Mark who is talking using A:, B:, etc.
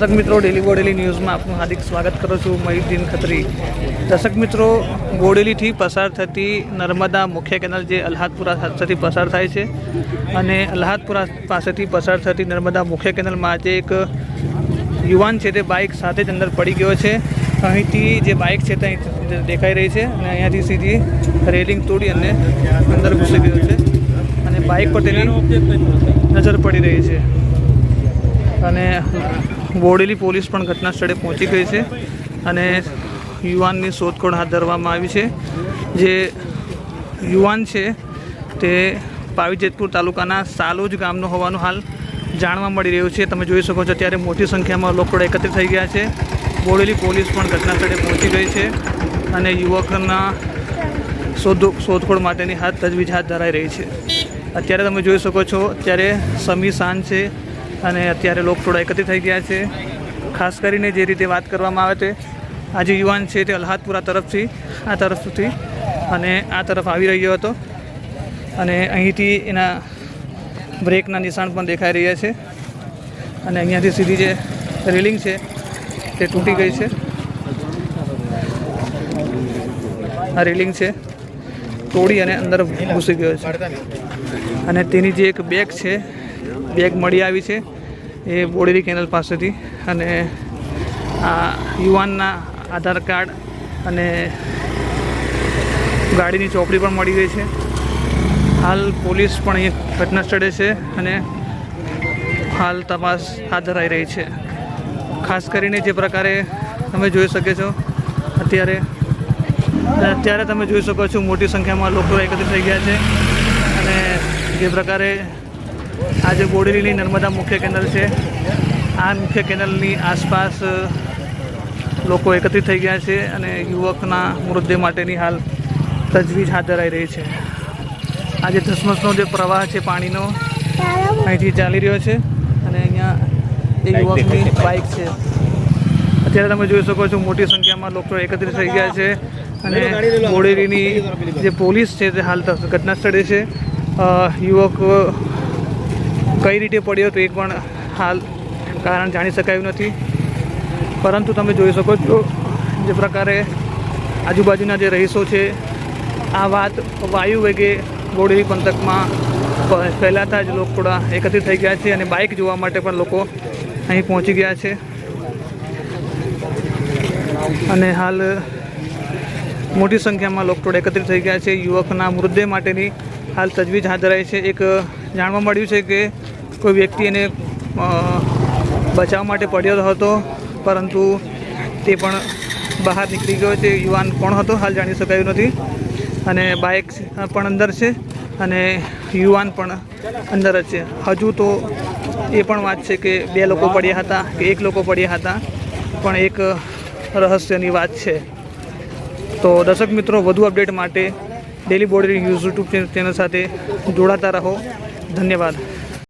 A: દર્શક મિત્રો ડેલી બોડેલી ન્યૂઝમાં આપનું હાર્દિક સ્વાગત કરું છું. મહીદ્દીન ખત્રી. દર્શક મિત્રો બોડેલીથી પસાર થતી નર્મદા મુખ્ય કેનાલ જે અલ્હાદપુરા પાસેથી પસાર થાય છે અને અલ્હાદપુરા પાસેથી પસાર થતી નર્મદા મુખ્ય કેનાલમાં આજે એક યુવાન છે તે બાઇક સાથે જ અંદર પડી ગયો છે. અહીંથી જે બાઇક છે તે દેખાઈ રહી છે અને અહીંયાથી સીધી રેલિંગ તોડી અને અંદર ઘૂસી ગયો છે અને બાઇક પર તેની નજર પડી રહી છે. અને બોડેલી પોલીસ પણ ઘટના સ્થળે પહોંચી ગઈ છે અને યુવાનની શોધખોળ હાથ ધરવામાં આવી છે. જે યુવાન છે તે પાવીજેતપુર તાલુકાના સાલોજ ગામનો હોવાનું હાલ જાણવા મળી રહ્યું છે. તમે જોઈ શકો છો અત્યારે મોટી સંખ્યામાં લોકો એકત્રિત થઈ ગયા છે. બોડેલી પોલીસ પણ ઘટના સ્થળે પહોંચી ગઈ છે અને યુવકના શોધ, શોધખોળ માટેની હાથ તજવીજ હાથ ધરાઈ રહી છે. અત્યારે તમે જોઈ શકો છો, અત્યારે સમી સાંજ છે અને અત્યારે લોકો થોડા એકત્રિત થઈ ગયા છે. ખાસ કરીને જે રીતે વાત કરવામાં આવે તે આ જે યુવાન છે તે અલ્હાદપુરા તરફથી, આ તરફથી અને આ તરફ આવી રહ્યો હતો. અને અહીંથી એના બ્રેકના નિશાન પણ દેખાઈ રહ્યા છે. અને અહીંયાથી સીધી જે રેલિંગ છે, તે તૂટી ગઈ છે. આ રેલિંગ છે, તોડી અને અંદર ઘૂસી ગયો છે. અને તેની જે એક બેગ છે, બેગ મળી આવી છે. એ બોડેલી કેનલ પાસેથી અને આ યુવાનના આધાર કાર્ડ અને ગાડીની ચોપડી પણ મળી ગઈ છે. હાલ પોલીસ પણ અહીં ઘટના સ્થળે છે અને હાલ તપાસ હાથ ધરાઈ રહી છે. ખાસ કરીને જે પ્રકારે તમે જોઈ શકે છો, અત્યારે અત્યારે તમે જોઈ શકો છો મોટી સંખ્યામાં લોકો એકત્રિત થઈ ગયા છે અને જે પ્રકારે આ જે બોડેલીની નર્મદા મુખ્ય કેનલ છે. આ મુખ્ય કેનલની આસપાસ લોકો એકત્રિત થઈ ગયા છે અને યુવકના મૃતદેહ માટેની હાલ તજવીજ હાથ ધરાઈ રહી છે. આ જે ધસમસનો જે પ્રવાહ છે પાણીનો અહીંથી ચાલી રહ્યો છે અને અહીંયા એ યુવકની બાઇક છે. અત્યારે તમે જોઈ શકો છો મોટી સંખ્યામાં લોકો એકત્રિત થઈ ગયા છે અને બોડેલીની જે પોલીસ છે તે હાલ ઘટના સ્થળે છે. યુવક કઈ રીતે પડ્યો તો એ પણ હાલ કારણ જાણી શકાયું નથી. પરંતુ તમે જોઈ શકો છો જે પ્રકારે આજુબાજુના જે રહીશો છે, આ વાત વાયુ વેગે બોડેલી પંથકમાં ફેલાતા જ લોકો થોડા એકત્રિત થઈ ગયા છે અને બાઇક જોવા માટે પણ લોકો અહીં પહોંચી ગયા છે. અને હાલ મોટી સંખ્યામાં લોકો થોડા એકત્રિત થઈ ગયા છે. યુવકના મૃતદેહ માટેની હાલ તજવીજ હાથ ધરાઈ છે. એક જાણવા મળ્યું છે કે કોઈ વ્યક્તિ એને બચાવવા માટે પડ્યો હતો, પરંતુ તે પણ બહાર નીકળી ગયો તે યુવાન કોણ હતો હાલ જાણી શકાયું નથી. અને બાઇક પણ અંદર છે અને યુવાન પણ અંદર જ છે. હજુ તો એ પણ વાત છે કે બે લોકો પડ્યા હતા કે એક લોકો પડ્યા હતા, પણ એક રહસ્યની વાત છે. તો દર્શક મિત્રો, વધુ અપડેટ માટે ડેલી બોર્ડર યુટ્યુબ ચેનલ સાથે જોડાતા રહો. ધન્યવાદ.